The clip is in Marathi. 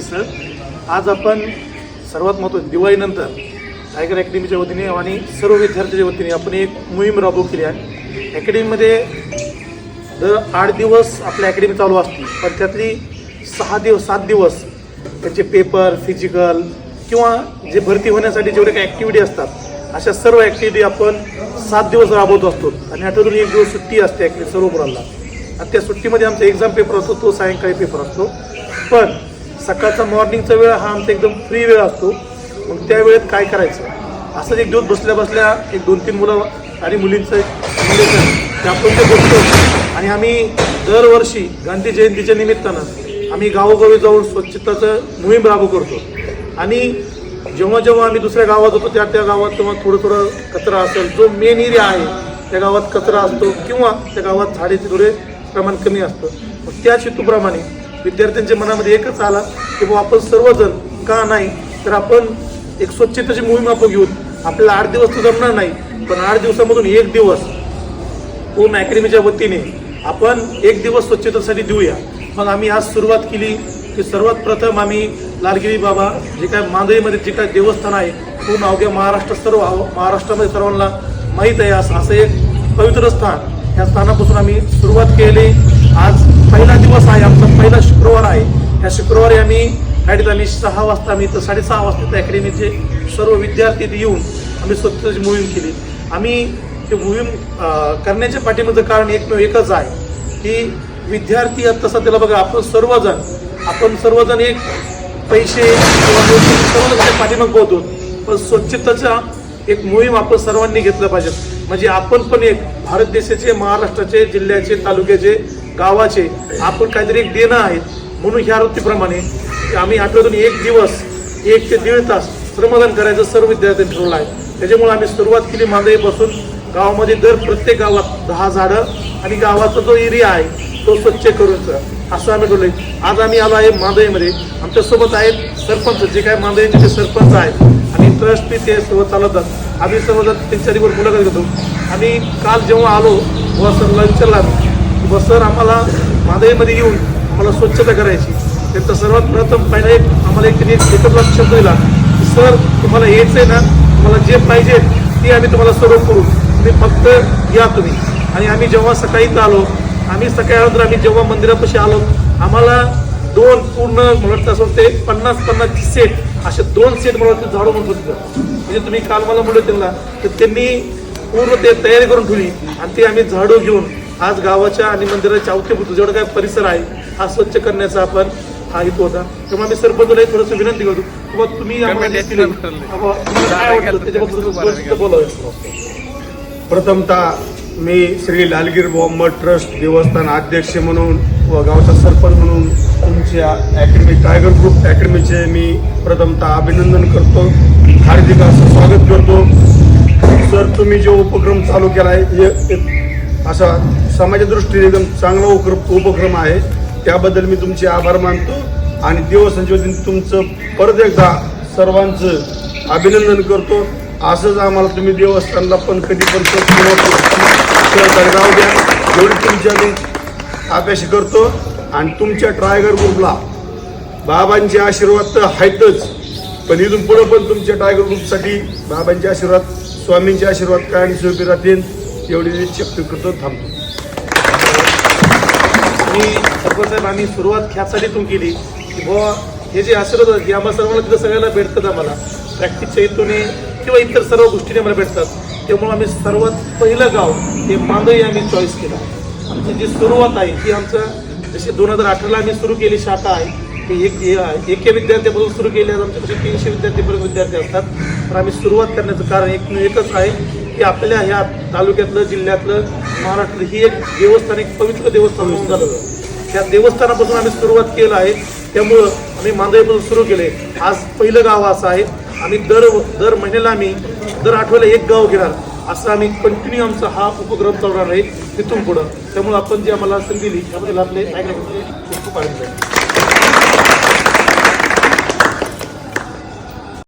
सर. आज आपण सर्वात महत्त्वाचं दिवाळीनंतर टायगर अकॅडमीच्या वतीने आणि सर्व विद्यार्थ्यांच्या वतीने आपण एक मोहीम राबवली आहे. अकॅडमीमध्ये दर आठ दिवस आपल्या अकॅडमी चालू असते. पण त्यातली सहा दिवस सात दिवस त्यांचे पेपर फिजिकल किंवा जे भरती होण्यासाठी जेवढे काही ॲक्टिव्हिटी असतात अशा सर्व ॲक्टिव्हिटी आपण सात दिवस राबवत असतो. आणि आठवड्यातून एक दिवस सुट्टी असते ॲक्च्युली सर्व मुलांना आणि त्या सुट्टीमध्ये आमचा एक्झाम पेपर असतो तो सायंकाळी पेपर असतो. पण सकाळचा मॉर्निंगचा वेळ हा आमचा एकदम फ्री वेळ असतो. मग त्या वेळेत काय करायचं? असंच एक दिवस बसल्या बसल्या एक दोन तीन मुलं आणि मुलींचं आपण ते बघतो. आणि आम्ही दरवर्षी गांधी जयंतीच्या निमित्तानं आम्ही गावोगावी जाऊन स्वच्छताचं मोहीम राबू करतो आणि जेव्हा जेव्हा आम्ही दुसऱ्या गावात होतो त्या त्या गावात तेव्हा थोडं थोडं कचरा असेल जो मेन एरिया आहे त्या गावात कचरा असतो किंवा त्या गावात झाडेचे थोडे प्रमाण कमी असतं. मग त्या हेतूप्रमाणे विद्यार्थ्यांच्या मनामध्ये एकच आला की बाबा आपण सर्वजण का नाही तर आपण एक स्वच्छतेची मोहीम आपण घेऊन आपल्याला आठ दिवस तर जमणार नाही पण आठ दिवसामधून एक दिवस ओम अकॅडमीच्या वतीने आपण एक दिवस स्वच्छतेसाठी देऊया. मग आम्ही आज सुरुवात केली की सर्वात प्रथम आम्ही लालगिरी बाबा जे काय मांदईमध्ये जे काय देवस्थान आहे पूर्ण अवघ्या महाराष्ट्र सर्व महाराष्ट्रामध्ये सर्वांना माहीत आहे. असं असं एक पवित्र स्थान ह्या स्थानापासून आम्ही सुरुवात केली. आज पहिला दिवस आहे आमचा पहिला शुक्रवार आहे. ह्या शुक्रवारी आम्ही या ठिकाणी सहा वाजता आम्ही तर साडेसहा वाजता त्या अकॅडमीचे सर्व विद्यार्थी येऊन आम्ही स्वच्छतेची मोहीम केली. आम्ही ही मोहीम करण्याच्या पाठीमाचं कारण एकमेव एकच आहे की विद्यार्थी आता तसा त्याला बघा आपण सर्वजण आपण सर्वजण एक पैसे किंवा सर्वजण पाठीमाग बोलतो पण स्वच्छतेचा एक मोहीम आपण सर्वांनी घेतलं पाहिजे. म्हणजे आपण पण एक भारत देशाचे महाराष्ट्राचे जिल्ह्याचे तालुक्याचे गावाचे आपण काहीतरी एक देणं आहेत म्हणून ह्या वृत्तीप्रमाणे की आम्ही आठवड्यातून एक दिवस एक ते दीड तास श्रमदान करायचं सर्व विद्यार्थ्यांनी ठरवलं आहे. त्याच्यामुळे आम्ही सुरुवात केली मांदळीपासून गावामध्ये दर प्रत्येक गावात दहा झाडं आणि गावाचा जो एरिया आहे तो स्वच्छ करून असं आम्ही ठरवलं आज आम्ही आलो आहे मांदळीमध्ये. आमच्यासोबत आहेत सरपंच जे काय मांदईचे ते सरपंच आहेत. आणि ट्रस्ट बी ते सोबत चालवतात आम्ही सर्वजण त्यांच्यावर मुलाखत घेतो. आणि काल जेव्हा आलो तेव्हा सरला विचारला व सर आम्हाला मादईमध्ये येऊन आम्हाला स्वच्छता करायची. त्यांचा सर्वात प्रथम पहिला एक आम्हाला एक त्यांनी एकच लाख दिला. की सर तुम्हाला यायचं आहे ना? तुम्हाला जे पाहिजे ते आम्ही तुम्हाला सर्व करू. तुम्ही फक्त या तुम्ही. आणि आम्ही जेव्हा सकाळी आलो आम्ही सकाळी आलो तर आम्ही जेव्हा मंदिरापाशी आलो आम्हाला दोन पूर्ण मला वाटतं असं ते पन्नास पन्नास पन्नासची सेट असे दोन सेट मला वाटतं झाडू म्हणत होतं. म्हणजे तुम्ही काल मला म्हणलं त्यांना तर त्यांनी पूर्ण ते तयारी करून ठेवली आणि ते आम्ही झाडू घेऊन आज गावाच्या आणि मंदिराच्या अवतीभोवती जेवढा काय परिसर आहे हा स्वच्छ करण्याचा आपण हा हेतू होता. त्यामुळे आम्ही सरपंचलाही थोडंसं विनंती करतो. की बुवा तुम्ही प्रथमतः मी श्री लालगीर मोहम्मद ट्रस्ट देवस्थान अध्यक्ष म्हणून व गावचा सरपंच म्हणून तुमच्या अकॅडमी टायगर ग्रुप अकॅडमीचे मी प्रथमतः अभिनंदन करतो. हार्दिक असं स्वागत करतो. सर तुम्ही जो उपक्रम चालू केला आहे हे एक असा समाजाच्या दृष्टीने एकदम चांगला उपक्रम उपक्रम आहे. त्याबद्दल मी तुमचे आभार मानतो आणि देवस्थानच्या वतीने तुमचं परत एकदा सर्वांचं अभिनंदन करतो. असंच आम्हाला तुम्ही देवस्थानला पण कधी पण राहू द्या. एवढी तुमच्या अपेक्षा करतो. आणि तुमच्या टायगर ग्रुपला बाबांचे आशीर्वाद तर आहेतच. पण इथून पुढे पण तुमच्या टायगर ग्रुपसाठी बाबांचे आशीर्वाद स्वामींचे आशीर्वाद कायमस्वरूपी राहतील. एवढी व्यक्त करतो. थांबतो. आम्ही सरपंच साहेब आम्ही सुरुवात ह्यासाठीतून केली की बुवा हे जे आशीर्वाद आहेत, हे आम्हाला सर्वांना तिथं सगळ्यांना भेटतात आम्हाला. प्रॅक्टिसच्या हेतूने किंवा इतर सर्व गोष्टीने आम्हाला भेटतात. त्यामुळे आम्ही सर्वात पहिलं गाव हे मांदई आम्ही चॉईस केलं. आमची जी सुरुवात आहे ती आमचं जशी दोन हजार अठराला आम्ही सुरू केली शाखा आहे की एक एके विद्यार्थ्यापासून सुरू केली आज आमच्याकडे तीनशे विद्यार्थीपर्यंत विद्यार्थी असतात. तर आम्ही सुरुवात करण्याचं कारण एक एकच आहे की आपल्या ह्या तालुक्यातलं जिल्ह्यातलं महाराष्ट्र ही एक देवस्थान एक पवित्र देवस्थान म्हणून झालं. त्या देवस्थानापासून आम्ही सुरुवात केलं आहे. त्यामुळं आम्ही मांदळीपासून सुरू केले. आज पहिलं गाव असं आहे. आम्ही दर दर महिन्याला आम्ही दर आठवड्याला एक गाव घेणार. असं आम्ही कंटिन्यू आमचा हा उपक्रम चालणार आहे तिथून पुढं. त्यामुळे आपण जी आम्हाला संधी दिली त्याबद्दल आपले खूप आनंद आहे.